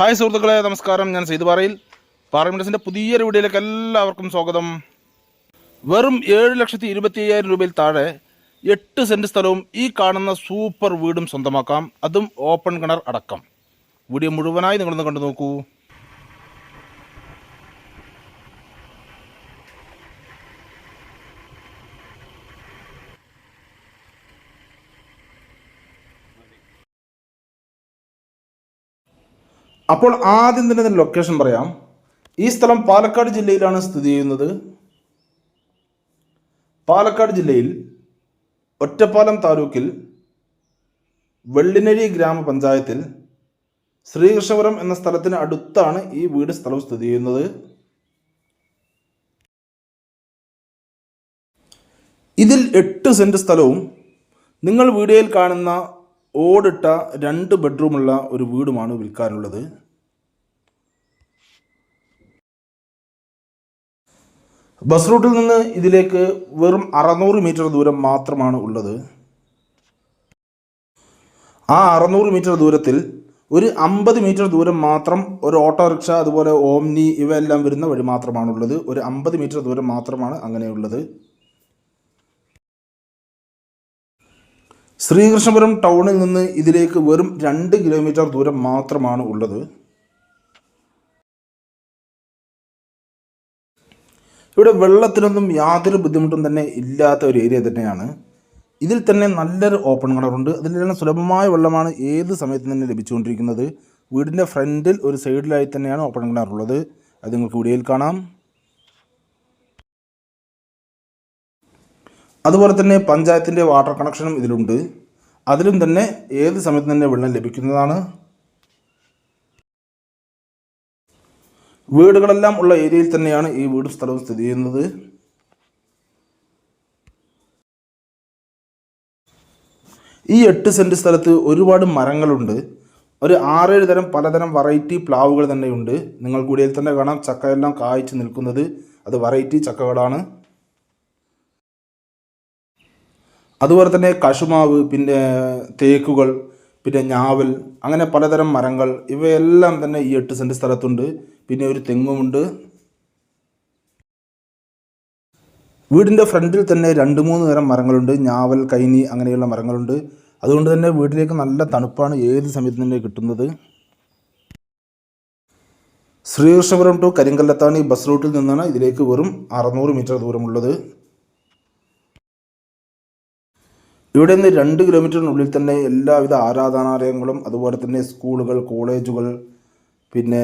Hi സുഹൃത്തുക്കളെ നമസ്കാരം. ഞാൻ സെയ്ത് പാറയിൽ. പാർലമെന്റസിന്റെ പുതിയൊരു വീഡിയോയിലേക്ക് എല്ലാവർക്കും സ്വാഗതം. വെറും ഏഴ് ലക്ഷത്തി ഇരുപത്തി അയ്യായിരം രൂപയിൽ താഴെ എട്ട് സെന്റ് സ്ഥലവും ഈ കാണുന്ന സൂപ്പർ വീടും സ്വന്തമാക്കാം. അതും ഓപ്പൺ കിണർ അടക്കം. വീഡിയോ മുഴുവനായി നിങ്ങളൊന്ന് കണ്ടു നോക്കൂ. അപ്പോൾ ആദ്യം തന്നെ ഇതിന്റെ ലൊക്കേഷൻ പറയാം. ഈ സ്ഥലം പാലക്കാട് ജില്ലയിലാണ് സ്ഥിതി ചെയ്യുന്നത്. പാലക്കാട് ജില്ലയിൽ ഒറ്റപ്പാലം താലൂക്കിൽ വെള്ളിനഴി ഗ്രാമപഞ്ചായത്തിൽ ശ്രീകൃഷ്ണപുരം എന്ന സ്ഥലത്തിന് അടുത്താണ് ഈ വീട് സ്ഥലം സ്ഥിതി ചെയ്യുന്നത്. ഇതിൽ എട്ട് സെന്റ് സ്ഥലവും നിങ്ങൾ വീഡിയോയിൽ കാണുന്ന ഓടിട്ട രണ്ട് ബെഡ്റൂമുള്ള ഒരു വീടുമാണ് വിൽക്കാനുള്ളത്. ബസ് റൂട്ടിൽ നിന്ന് ഇതിലേക്ക് വെറും അറുന്നൂറ് മീറ്റർ ദൂരം മാത്രമാണ് ഉള്ളത്. ആ അറുന്നൂറ് മീറ്റർ ദൂരത്തിൽ ഒരു അമ്പത് മീറ്റർ ദൂരം മാത്രം ഒരു ഓട്ടോറിക്ഷ അതുപോലെ ഓംനി ഇവയെല്ലാം വരുന്ന വഴി മാത്രമാണുള്ളത്. ഒരു അമ്പത് മീറ്റർ ദൂരം മാത്രമാണ് അങ്ങനെയുള്ളത്. ശ്രീകൃഷ്ണപുരം ടൗണിൽ നിന്ന് ഇതിലേക്ക് വെറും രണ്ട് കിലോമീറ്റർ ദൂരം മാത്രമാണ് ഉള്ളത്. ഇവിടെ വെള്ളത്തിനൊന്നും യാതൊരു ബുദ്ധിമുട്ടും തന്നെ ഇല്ലാത്ത ഒരു ഏരിയ തന്നെയാണ്. ഇതിൽ തന്നെ നല്ലൊരു ഓപ്പൺ കിണറുണ്ട് അതിലെല്ലാം സുലഭമായ വെള്ളമാണ് ഏത് സമയത്ത് തന്നെ ലഭിച്ചുകൊണ്ടിരിക്കുന്നത്. വീടിന്റെ ഫ്രണ്ടിൽ ഒരു സൈഡിലായി തന്നെയാണ് ഓപ്പൺ കിണറുള്ളത് അത് നിങ്ങൾക്ക് വീഡിയോയിൽ കാണാം. അതുപോലെ തന്നെ പഞ്ചായത്തിന്റെ വാട്ടർ കണക്ഷനും ഇതിലുണ്ട്. അതിലും തന്നെ ഏത് സമയത്ത് തന്നെ വെള്ളം ലഭിക്കുന്നതാണ്? വീടുകളെല്ലാം ഉള്ള ഏരിയയിൽ തന്നെയാണ് ഈ വീടും സ്ഥലവും സ്ഥിതി ചെയ്യുന്നത്. ഈ എട്ട് സെന്റ് സ്ഥലത്ത് ഒരുപാട് മരങ്ങളുണ്ട്. ഒരു ആറേഴ് തരം പലതരം വെറൈറ്റി പ്ലാവുകൾ തന്നെയുണ്ട്. നിങ്ങൾ കൂടിയിൽ തന്നെ കാണാം. ചക്കയെല്ലാം കായ്ച്ചു നിൽക്കുന്നത്. അത് വെറൈറ്റി ചക്കകളാണ്. അതുപോലെ തന്നെ കശുമാവ് പിന്നെ തേക്കുകൾ പിന്നെ ഞാവൽ അങ്ങനെ പലതരം മരങ്ങൾ ഇവയെല്ലാം തന്നെ ഈ എട്ട് സെന്റ് സ്ഥലത്തുണ്ട്. പിന്നെ ഒരു തെങ്ങുമുണ്ട്. വീടിന്റെ ഫ്രണ്ടിൽ തന്നെ രണ്ട് മൂന്ന് തരം മരങ്ങളുണ്ട്. ഞാവൽ കൈനി അങ്ങനെയുള്ള മരങ്ങളുണ്ട്. അതുകൊണ്ട് തന്നെ വീട്ടിലേക്ക് നല്ല തണുപ്പാണ് ഏത് സമയത്ത് തന്നെ കിട്ടുന്നത്. ശ്രീകൃഷ്ണപുരം ടു കരിങ്കല്ലത്താണി ബസ് റൂട്ടിൽ നിന്നാണ് ഇതിലേക്ക് വെറും അറുന്നൂറ് മീറ്റർ ദൂരമുള്ളത്. ഇവിടെ നിന്ന് രണ്ട് കിലോമീറ്ററിനുള്ളിൽ തന്നെ എല്ലാവിധ ആരാധനാലയങ്ങളും അതുപോലെ തന്നെ സ്കൂളുകൾ കോളേജുകൾ പിന്നെ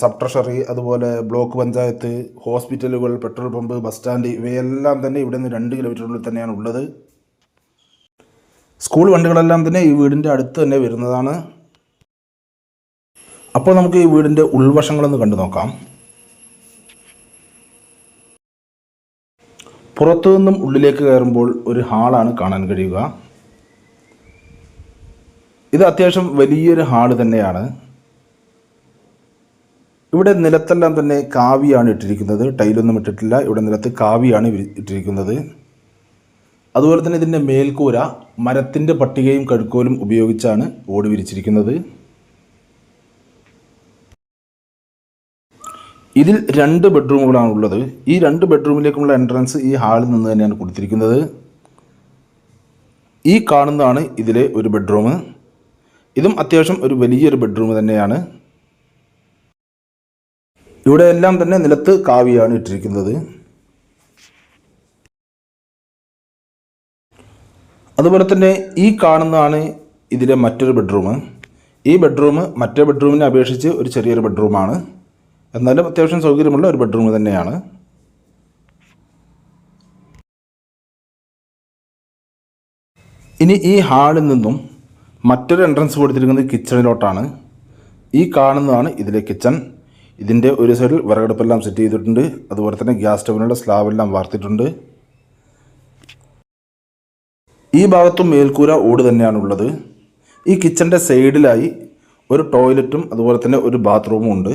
സബ് ട്രഷറി അതുപോലെ ബ്ലോക്ക് പഞ്ചായത്ത് ഹോസ്പിറ്റലുകൾ പെട്രോൾ പമ്പ് ബസ് സ്റ്റാൻഡ് ഇവയെല്ലാം തന്നെ ഇവിടെ നിന്ന് രണ്ട് കിലോമീറ്ററിനുള്ളിൽ തന്നെയാണ് ഉള്ളത്. സ്കൂൾ വണ്ടികളെല്ലാം തന്നെ ഈ വീടിന്റെ അടുത്ത് തന്നെ വരുന്നതാണ്. അപ്പോൾ നമുക്ക് ഈ വീടിന്റെ ഉൾവശങ്ങളൊന്ന് കണ്ടു നോക്കാം. പുറത്തു നിന്നും ഉള്ളിലേക്ക് കയറുമ്പോൾ ഒരു ഹാളാണ് കാണാൻ കഴിയുക. ഇത് അത്യാവശ്യം വലിയൊരു ഹാൾ തന്നെയാണ്. ഇവിടെ നിലത്തെല്ലാം തന്നെ കാവിയാണ് ഇട്ടിരിക്കുന്നത്. ടൈലൊന്നും ഇട്ടിട്ടില്ല. ഇവിടെ നിലത്ത് കാവിയാണ് ഇട്ടിരിക്കുന്നത്. അതുപോലെ തന്നെ ഇതിന്റെ മേൽക്കൂര മരത്തിന്റെ പട്ടികയും കഴുക്കോലും ഉപയോഗിച്ചാണ് ഓടി വിരിച്ചിരിക്കുന്നത്. ഇതിൽ രണ്ട് ബെഡ്റൂമുകളാണ് ഉള്ളത് ഈ രണ്ട് ബെഡ്റൂമിലേക്കുള്ള എൻട്രൻസ് ഈ ഹാളിൽ നിന്ന് തന്നെയാണ് കൊടുത്തിരിക്കുന്നത്. ഈ കാണുന്നതാണ് ഇതിലെ ഒരു ബെഡ്റൂം. ഇതും അത്യാവശ്യം ഒരു വലിയൊരു ബെഡ്റൂം തന്നെയാണ്. ഇവിടെ എല്ലാം തന്നെ നിലത്ത് കാവിയാണ് ഇട്ടിരിക്കുന്നത്. അതുപോലെ തന്നെ ഈ കാണുന്നതാണ് ഇതിലെ മറ്റൊരു ബെഡ്റൂം. ഈ ബെഡ്റൂം മറ്റേ ബെഡ്റൂമിനെ അപേക്ഷിച്ച് ഒരു ചെറിയൊരു ബെഡ്റൂമാണ്. എന്നാലും അത്യാവശ്യം സൗകര്യമുള്ള ഒരു ബെഡ്റൂം തന്നെയാണ്. ഇനി ഈ ഹാളിൽ നിന്നും മറ്റൊരു എൻട്രൻസ് കൊടുത്തിരിക്കുന്നത് കിച്ചണിലോട്ടാണ് ഈ കാണുന്നതാണ് ഇതിലെ കിച്ചൺ ഇതിന്റെ ഒരു സൈഡിൽ വിറകടുപ്പെല്ലാം സെറ്റ് ചെയ്തിട്ടുണ്ട്. അതുപോലെ തന്നെ ഗ്യാസ് സ്റ്റവിനുള്ള സ്ലാബെല്ലാം വാർത്തിട്ടുണ്ട്. ഈ ഭാഗത്തും മേൽക്കൂര ഓട് തന്നെയാണുള്ളത്. ഈ കിച്ചന്റെ സൈഡിലായി ഒരു ടോയ്ലറ്റും അതുപോലെ തന്നെ ഒരു ബാത്റൂമും ഉണ്ട്.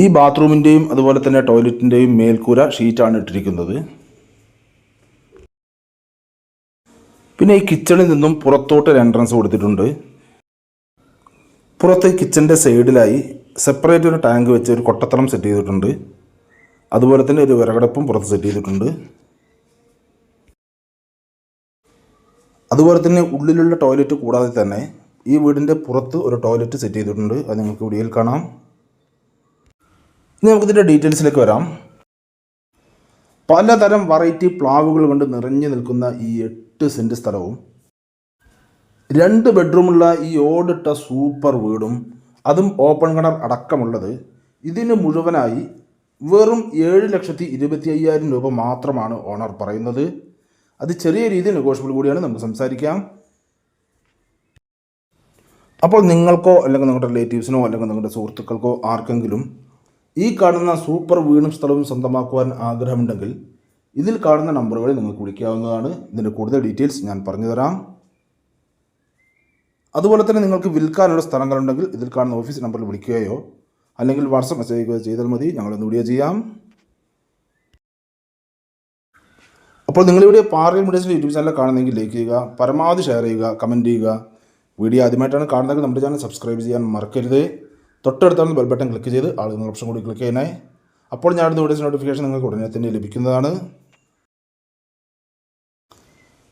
ഈ ബാത്റൂമിന്റെയും അതുപോലെ തന്നെ ടോയ്ലറ്റിന്റെയും മേൽക്കൂര ഷീറ്റാണ് ഇട്ടിരിക്കുന്നത്. പിന്നെ ഈ കിച്ചണിൽ നിന്നും പുറത്തോട്ട് ഒരു എൻട്രൻസ് കൊടുത്തിട്ടുണ്ട്. പുറത്ത് കിച്ചന്റെ സൈഡിലായി സെപ്പറേറ്റ് ഒരു ടാങ്ക് വെച്ച് ഒരു കൊട്ടത്തളം സെറ്റ് ചെയ്തിട്ടുണ്ട്. അതുപോലെ തന്നെ ഒരു വിറകടപ്പും പുറത്ത് സെറ്റ് ചെയ്തിട്ടുണ്ട്. അതുപോലെ തന്നെ ഉള്ളിലുള്ള ടോയ്ലറ്റ് കൂടാതെ തന്നെ ഈ വീടിന്റെ പുറത്ത് ഒരു ടോയ്ലറ്റ് സെറ്റ് ചെയ്തിട്ടുണ്ട്. അത് നിങ്ങൾക്ക് വീഡിയോയിൽ കാണാം. ഇനി നമുക്കിതിന്റെ ഡീറ്റെയിൽസിലേക്ക് വരാം. പലതരം വെറൈറ്റി പ്ലാവുകൾ കൊണ്ട് നിറഞ്ഞു നിൽക്കുന്ന ഈ എട്ട് സെന്റ് സ്ഥലവും രണ്ട് ബെഡ്റൂമുള്ള ഈ ഓടിട്ട സൂപ്പർ വീടും അതും ഓപ്പൺ കിണർ അടക്കമുള്ളത് ഇതിന് മുഴുവനായി വെറും ഏഴ് ലക്ഷത്തി ഇരുപത്തി അയ്യായിരം രൂപ മാത്രമാണ് ഓണർ പറയുന്നത്. അത് ചെറിയ രീതിയിൽ നെഗോഷ്യബിൾ കൂടിയാണ് നമുക്ക് സംസാരിക്കാം. അപ്പോൾ നിങ്ങൾക്കോ അല്ലെങ്കിൽ നിങ്ങളുടെ റിലേറ്റീവ്സിനോ അല്ലെങ്കിൽ നിങ്ങളുടെ സുഹൃത്തുക്കൾക്കോ ആർക്കെങ്കിലും ഈ കാണുന്ന സൂപ്പർ വീണും സ്ഥലവും സ്വന്തമാക്കുവാൻ ആഗ്രഹമുണ്ടെങ്കിൽ ഇതിൽ കാണുന്ന നമ്പറുകളിൽ നിങ്ങൾക്ക് വിളിക്കാവുന്നതാണ്. ഇതിന്റെ കൂടുതൽ ഡീറ്റെയിൽസ് ഞാൻ പറഞ്ഞു തരാം. അതുപോലെ തന്നെ നിങ്ങൾക്ക് വിൽക്കാനുള്ള സ്ഥലങ്ങളുണ്ടെങ്കിൽ ഇതിൽ കാണുന്ന ഓഫീസ് നമ്പറിൽ വിളിക്കുകയോ അല്ലെങ്കിൽ വാട്സപ്പ് മെസ്സേജ് അയക്കുകയോ ചെയ്താൽ മതി. ഞങ്ങളൊന്ന് വീഡിയോ ചെയ്യാം. അപ്പോൾ നിങ്ങളിവിടെ പാറയിൽ മീഡിയസിന്റെ യൂട്യൂബ് ചാനൽ കാണുന്നെങ്കിൽ ലൈക്ക് ചെയ്യുക പരമാവധി ഷെയർ ചെയ്യുക കമന്റ് ചെയ്യുക. വീഡിയോ ആദ്യമായിട്ടാണ് കാണുന്നതെങ്കിൽ നമ്മുടെ ചാനൽ സബ്സ്ക്രൈബ് ചെയ്യാൻ മറക്കരുത്. തൊട്ടടുത്താണ് ബെൽ ബട്ടൺ ക്ലിക്ക് ചെയ്ത് ആളുകൾ ഓപ്ഷൻ കൂടി ക്ലിക്ക് ചെയ്യണേ അപ്പോൾ ഞാൻ അടുത്ത വീഡിയോസ് നോട്ടിഫിക്കേഷൻ നിങ്ങൾക്ക് ഉടനെ തന്നെ ലഭിക്കുന്നതാണ്.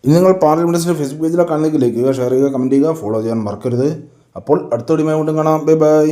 ഇനി നിങ്ങൾ പാർലർ മീഡിയസിന്റെ ഫേസ്ബുക്ക് പേജിലാണ് കാണുന്നെങ്കിൽ ലൈക്ക് ചെയ്യുക ഷെയർ ചെയ്യുക കമന്റ് ചെയ്യുക ഫോളോ ചെയ്യാൻ മറക്കരുത്. അപ്പോൾ അടുത്ത വീഡിയോ കാണാം. Bye bye